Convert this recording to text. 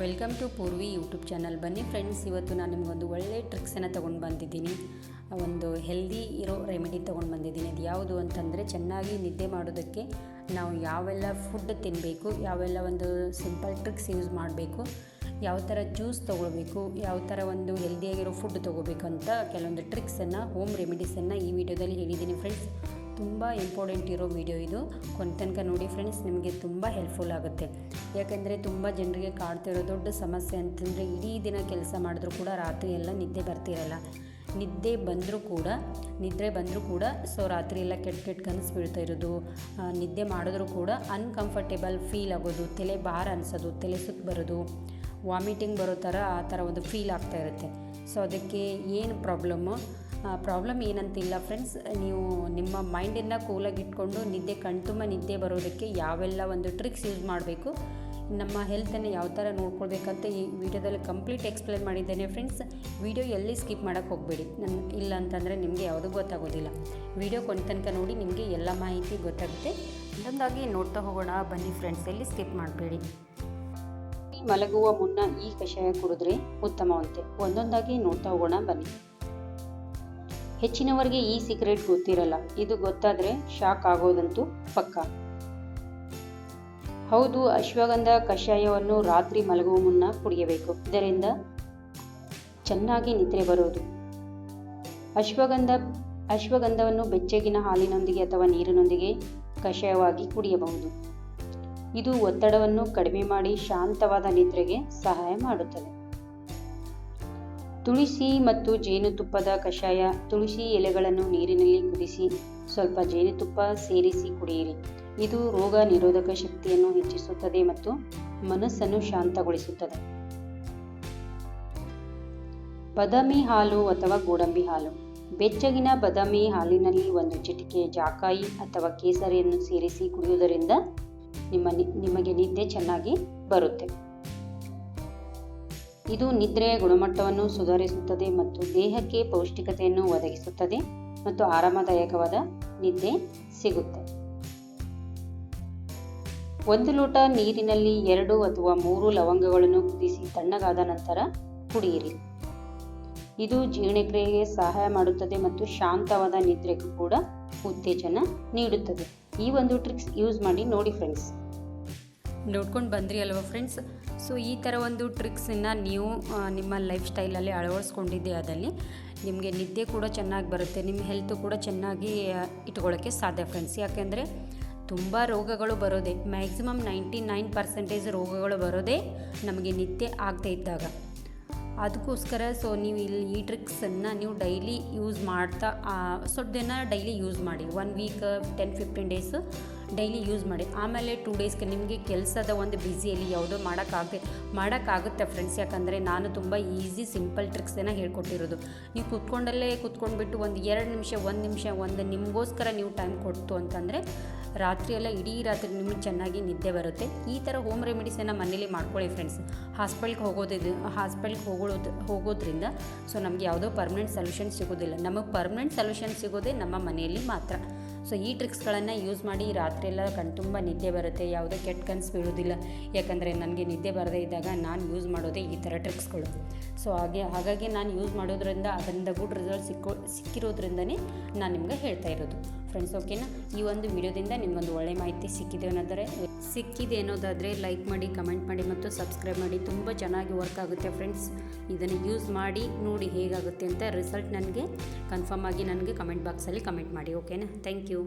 Welcome to Purvi YouTube channel. ಬನ್ನಿ friends, ಇವತ್ತು ನಾನು ನಿಮಗೊಂದು ಒಳ್ಳೆ ಟ್ರಿಕ್ಸನ್ನು ತೊಗೊಂಡು ಬಂದಿದ್ದೀನಿ. ಒಂದು ಹೆಲ್ದಿ ಇರೋ ರೆಮಿಡಿ ತೊಗೊಂಡು ಬಂದಿದ್ದೀನಿ. ಅದು ಯಾವುದು ಅಂತಂದರೆ, ಚೆನ್ನಾಗಿ ನಿದ್ದೆ ಮಾಡೋದಕ್ಕೆ ನಾವು ಯಾವೆಲ್ಲ ಫುಡ್ ತಿನ್ನಬೇಕು ಯಾವೆಲ್ಲ ಒಂದು ಸಿಂಪಲ್ ಟ್ರಿಕ್ಸ್ ಯೂಸ್ ಮಾಡಬೇಕು, ಯಾವ ಥರ ಜ್ಯೂಸ್ ತೊಗೊಳ್ಬೇಕು, ಯಾವ ಥರ ಒಂದು ಹೆಲ್ದಿಯಾಗಿರೋ ಫುಡ್ ತೊಗೋಬೇಕು ಅಂತ ಕೆಲವೊಂದು ಟ್ರಿಕ್ಸನ್ನು ಹೋಮ್ ರೆಮಿಡೀಸನ್ನು ಈ ವಿಡಿಯೋದಲ್ಲಿ ಹೇಳಿದ್ದೀನಿ ಫ್ರೆಂಡ್ಸ್. ತುಂಬ ಇಂಪಾರ್ಟೆಂಟ್ ಇರೋ ವಿಡಿಯೋ ಇದು. ಕೊನೆ ತನಕ ನೋಡಿ ಫ್ರೆಂಡ್ಸ್, ನಿಮಗೆ ತುಂಬ ಹೆಲ್ಪ್ಫುಲ್ ಆಗುತ್ತೆ. ಯಾಕೆಂದರೆ ತುಂಬ ಜನರಿಗೆ ಕಾಡ್ತಿರೋ ದೊಡ್ಡ ಸಮಸ್ಯೆ ಅಂತಂದರೆ ಇಡೀ ದಿನ ಕೆಲಸ ಮಾಡಿದ್ರೂ ಕೂಡ ರಾತ್ರಿ ಎಲ್ಲ ನಿದ್ದೆ ಬರ್ತಿರಲ್ಲ. ನಿದ್ದೆ ಬಂದರೂ ಕೂಡ, ನಿದ್ರೆ ಬಂದರೂ ಕೂಡ ಸೊ ರಾತ್ರಿ ಎಲ್ಲ ಕೆಟ್ಟ ಕೆಟ್ಟ ಕನಸು ಬೀಳ್ತಾ ಇರೋದು ನಿದ್ದೆ ಮಾಡಿದ್ರೂ ಕೂಡ ಅನ್ಕಂಫರ್ಟೇಬಲ್ ಫೀಲ್ ಆಗೋದು, ತಲೆ ಭಾರ ಅನಿಸೋದು, ತಲೆ ಸುತ್ತ ಬರೋದು ವಾಮಿಟಿಂಗ್ ಬರೋ ಥರ ಆ ಥರ ಒಂದು ಫೀಲ್ ಆಗ್ತಾ ಇರುತ್ತೆ. ಸೊ ಅದಕ್ಕೆ ಏನು ಪ್ರಾಬ್ಲಮ್ಮು ಪ್ರಾಬ್ಲಮ್ ಏನಂತಿಲ್ಲ ಫ್ರೆಂಡ್ಸ್ ನೀವು ನಿಮ್ಮ ಮೈಂಡನ್ನು ಕೂಲಾಗಿಟ್ಕೊಂಡು ನಿದ್ದೆ, ಕಣ್ತುಂಬ ನಿದ್ದೆ ಬರೋದಕ್ಕೆ ಯಾವೆಲ್ಲ ಒಂದು ಟ್ರಿಕ್ಸ್ ಯೂಸ್ ಮಾಡಬೇಕು, ನಮ್ಮ ಹೆಲ್ತನ್ನು ಯಾವ ಥರ ನೋಡ್ಕೊಳ್ಬೇಕಂತ ಈ ವಿಡಿಯೋದಲ್ಲಿ ಕಂಪ್ಲೀಟ್ ಎಕ್ಸ್ಪ್ಲೇನ್ ಮಾಡಿದ್ದೇನೆ ಫ್ರೆಂಡ್ಸ್ ವಿಡಿಯೋ ಎಲ್ಲಿ ಸ್ಕಿಪ್ ಮಾಡೋಕ್ಕೆ ಹೋಗಬೇಡಿ. ನನ್ನ ಇಲ್ಲ ಅಂತಂದರೆ ನಿಮಗೆ ಯಾವುದೂ ಗೊತ್ತಾಗೋದಿಲ್ಲ. ವಿಡಿಯೋ ಕೊನೆ ತನಕ ನೋಡಿ ನಿಮಗೆ ಎಲ್ಲ ಮಾಹಿತಿ ಗೊತ್ತಾಗುತ್ತೆ. ಒಂದೊಂದಾಗಿ ನೋಡ್ತಾ ಹೋಗೋಣ. ಬನ್ನಿ ಫ್ರೆಂಡ್ಸ್ ಎಲ್ಲಿ ಸ್ಕಿಪ್ ಮಾಡಬೇಡಿ. ಮಲಗುವ ಮುನ್ನ ಈ ಕಷಾಯ ಕುಡಿದ್ರೆ ಉತ್ತಮವಂತೆ. ಒಂದೊಂದಾಗಿ ನೋಡ್ತಾ ಹೋಗೋಣ. ಬನ್ನಿ. ಹೆಚ್ಚಿನವರಿಗೆ ಈ ಸೀಕ್ರೆಟ್ ಗೊತ್ತಿರಲ್ಲ. ಇದು ಗೊತ್ತಾದರೆ ಶಾಕ್ ಆಗೋದಂತೂ ಪಕ್ಕ. ಹೌದು, ಅಶ್ವಗಂಧ ಕಷಾಯವನ್ನು ರಾತ್ರಿ ಮಲಗುವ ಮುನ್ನ ಕುಡಿಯಬೇಕು. ಇದರಿಂದ ಚೆನ್ನಾಗಿ ನಿದ್ರೆ ಬರೋದು. ಅಶ್ವಗಂಧ, ಅಶ್ವಗಂಧವನ್ನು ಬೆಚ್ಚಗಿನ ಹಾಲಿನೊಂದಿಗೆ ಅಥವಾ ನೀರಿನೊಂದಿಗೆ ಕಷಾಯವಾಗಿ ಕುಡಿಯಬಹುದು. ಇದು ಒತ್ತಡವನ್ನು ಕಡಿಮೆ ಮಾಡಿ ಶಾಂತವಾದ ನಿದ್ರೆಗೆ ಸಹಾಯ ಮಾಡುತ್ತದೆ. ತುಳಸಿ ಮತ್ತು ಜೇನುತುಪ್ಪದ ಕಷಾಯ, ತುಳಸಿ ಎಲೆಗಳನ್ನು ನೀರಿನಲ್ಲಿ ಕುದಿಸಿ, ಸ್ವಲ್ಪ ಜೇನುತುಪ್ಪ ಸೇರಿಸಿ ಕುಡಿಯಿರಿ. ಇದು ರೋಗ ನಿರೋಧಕ ಶಕ್ತಿಯನ್ನು ಹೆಚ್ಚಿಸುತ್ತದೆ ಮತ್ತು ಮನಸ್ಸನ್ನು ಶಾಂತಗೊಳಿಸುತ್ತದೆ. ಬದಾಮಿ ಹಾಲು ಅಥವಾ ಗೋಡಂಬಿ ಹಾಲು. ಬೆಚ್ಚಗಿನ ಬದಾಮಿ ಹಾಲಿನಲ್ಲಿ ಒಂದು ಚಿಟಿಕೆ ಜಾಕಾಯಿ ಅಥವಾ ಕೇಸರಿಯನ್ನು ಸೇರಿಸಿ ಕುಡಿಯುವುದರಿಂದ ನಿಮ್ಮ ನಿಮಗೆ ನಿದ್ದೆ ಚೆನ್ನಾಗಿ ಬರುತ್ತೆ. ಇದು ನಿದ್ರೆಯ ಗುಣಮಟ್ಟವನ್ನು ಸುಧಾರಿಸುತ್ತದೆ ಮತ್ತು ದೇಹಕ್ಕೆ ಪೌಷ್ಟಿಕತೆಯನ್ನು ಒದಗಿಸುತ್ತದೆ ಮತ್ತು ಆರಾಮದಾಯಕವಾದ ನಿದ್ದೆ ಸಿಗುತ್ತೆ. ಒಂದು ಲೋಟ ನೀರಿನಲ್ಲಿ ಎರಡು ಅಥವಾ ಮೂರು ಲವಂಗಗಳನ್ನು ಕುದಿಸಿ ತಣ್ಣಗಾದ ನಂತರ ಕುಡಿಯಿರಿ. ಇದು ಜೀರ್ಣಕ್ರಿಯೆಗೆ ಸಹಾಯ ಮಾಡುತ್ತದೆ ಮತ್ತು ಶಾಂತವಾದ ನಿದ್ರೆಗೂ ಕೂಡ ಉತ್ತೇಜನ ನೀಡುತ್ತದೆ. ಈ ಒಂದು ಟ್ರಿಕ್ಸ್ ಯೂಸ್ ಮಾಡಿ ನೋಡಿ ಫ್ರೆಂಡ್ಸ್ ನೋಡ್ಕೊಂಡು ಬಂದ್ರಿ ಅಲ್ವಾ ಫ್ರೆಂಡ್ಸ್ ಸೊ ಈ ಥರ ಒಂದು ಟ್ರಿಕ್ಸನ್ನು ನೀವು ನಿಮ್ಮ ಲೈಫ್ ಸ್ಟೈಲಲ್ಲಿ ಅಳವಡಿಸ್ಕೊಂಡಿದ್ದೆ ಅದಲ್ಲಿ ನಿಮಗೆ ನಿದ್ದೆ ಕೂಡ ಚೆನ್ನಾಗಿ ಬರುತ್ತೆ ನಿಮ್ಮ ಹೆಲ್ತು ಕೂಡ ಚೆನ್ನಾಗಿ ಇಟ್ಕೊಳ್ಳೋಕ್ಕೆ ಸಾಧ್ಯ ಫ್ರೆಂಡ್ಸ್ ಯಾಕೆಂದರೆ ತುಂಬ ರೋಗಗಳು ಬರೋದೇ ಮ್ಯಾಕ್ಸಿಮಮ್ ನೈಂಟಿ ನೈನ್ ಪರ್ಸೆಂಟೇಜ್ ರೋಗಗಳು ಬರೋದೇ ನಮಗೆ ನಿದ್ದೆ ಆಗದೇ ಇದ್ದಾಗ. ಅದಕ್ಕೋಸ್ಕರ ಸೊ ನೀವು ಇಲ್ಲಿ ಈ ಟ್ರಿಕ್ಸನ್ನು ನೀವು ಡೈಲಿ ಯೂಸ್ ಮಾಡ್ತಾ ಸ್ವಲ್ಪ ದಿನ ಡೈಲಿ ಯೂಸ್ ಮಾಡಿ one week ten fifteen days daily use ಮಾಡಿ. ಆಮೇಲೆ ಟೂ ಡೇಸ್ಗೆ ನಿಮಗೆ ಕೆಲಸದ ಒಂದು ಬ್ಯುಸಿಯಲ್ಲಿ ಯಾವುದೋ ಮಾಡೋಕ್ಕಾಗದೆ, ಮಾಡೋಕ್ಕಾಗುತ್ತೆ ಫ್ರೆಂಡ್ಸ್ ಯಾಕಂದರೆ ನಾನು ತುಂಬ ಈಸಿ ಸಿಂಪಲ್ ಟ್ರಿಕ್ಸನ್ನು ಹೇಳ್ಕೊಟ್ಟಿರೋದು. ನೀವು ಕೂತ್ಕೊಂಡಲ್ಲೇ ಕುತ್ಕೊಂಡ್ಬಿಟ್ಟು ಒಂದು ಎರಡು ನಿಮಿಷ, ಒಂದು ನಿಮಿಷ, ಒಂದು ನಿಮಗೋಸ್ಕರ ನೀವು ಟೈಮ್ ಕೊಡ್ತು ಅಂತಂದರೆ ರಾತ್ರಿ ಎಲ್ಲ ಇಡೀ ರಾತ್ರಿ ನಿಮಗೆ ಚೆನ್ನಾಗಿ ನಿದ್ದೆ ಬರುತ್ತೆ. ಈ ಥರ ಹೋಮ್ ರೆಮಿಡೀಸನ್ನು ಮನೇಲಿ ಮಾಡ್ಕೊಳ್ಳಿ ಫ್ರೆಂಡ್ಸ್ ಹಾಸ್ಪಿಟ್ಲ್ಗೆ ಹೋಗೋದಿದ್ದು ಹಾಸ್ಪಿಟ್ಲ್ಗೆ ಹೋಗೋದು, ಹೋಗೋದ್ರಿಂದ ಸೊ ನಮಗೆ ಯಾವುದೋ ಪರ್ಮನೆಂಟ್ ಸೊಲ್ಯೂಷನ್ ಸಿಗೋದಿಲ್ಲ. ನಮಗೆ ಪರ್ಮನೆಂಟ್ ಸೊಲ್ಯೂಷನ್ ಸಿಗೋದೇ ನಮ್ಮ ಮನೆಯಲ್ಲಿ ಮಾತ್ರ. ಸೊ ಈ ಟ್ರಿಕ್ಸ್ಗಳನ್ನು ಯೂಸ್ ಮಾಡಿ ರಾತ್ರಿ ಎಲ್ಲ ಕಣ್ತುಂಬ ನಿದ್ದೆ ಬರುತ್ತೆ. ಯಾವುದೇ ಕೆಟ್ಟ ಕನಸು ಬೀಳೋದಿಲ್ಲ. ಯಾಕಂದರೆ ನನಗೆ ನಿದ್ದೆ ಬರದೇ ಇದ್ದಾಗ ನಾನು ಯೂಸ್ ಮಾಡೋದೇ ಈ ಥರ ಟ್ರಿಕ್ಸ್ಗಳು ಸೊ ಹಾಗೆ, ಹಾಗಾಗಿ ನಾನು ಯೂಸ್ ಮಾಡೋದ್ರಿಂದ ಅದರಿಂದ ಗುಡ್ ರಿಸಲ್ಟ್ ಸಿಕ್ಕೋ, ಸಿಕ್ಕಿರೋದ್ರಿಂದನೇ ನಾನು ನಿಮ್ಗೆ ಹೇಳ್ತಾ ಇರೋದು. ಫ್ರೆಂಡ್ಸ್ ಓಕೆನಾ ಈ ಒಂದು ವಿಡಿಯೋದಿಂದ ನಿಮಗೊಂದು ಒಳ್ಳೆ ಮಾಹಿತಿ ಸಿಕ್ಕಿದೆ ಅನ್ನೋದರೆ ಸಿಕ್ಕಿದೆ ಅನ್ನೋದಾದರೆ ಲೈಕ್ ಮಾಡಿ ಕಮೆಂಟ್ ಮಾಡಿ ಮತ್ತು ಸಬ್ಸ್ಕ್ರೈಬ್ ಮಾಡಿ. ತುಂಬ ಚೆನ್ನಾಗಿ ವರ್ಕ್ ಆಗುತ್ತೆ ಫ್ರೆಂಡ್ಸ್ ಇದನ್ನು ಯೂಸ್ ಮಾಡಿ, ನೋಡಿ ಹೇಗಾಗುತ್ತೆ ಅಂತ ರಿಸಲ್ಟ್ ನನಗೆ ಕನ್ಫರ್ಮ್ ಆಗಿ ನನಗೆ ಕಮೆಂಟ್ ಬಾಕ್ಸಲ್ಲಿ ಕಮೆಂಟ್ ಮಾಡಿ ಓಕೆನಾ ಥ್ಯಾಂಕ್ ಯು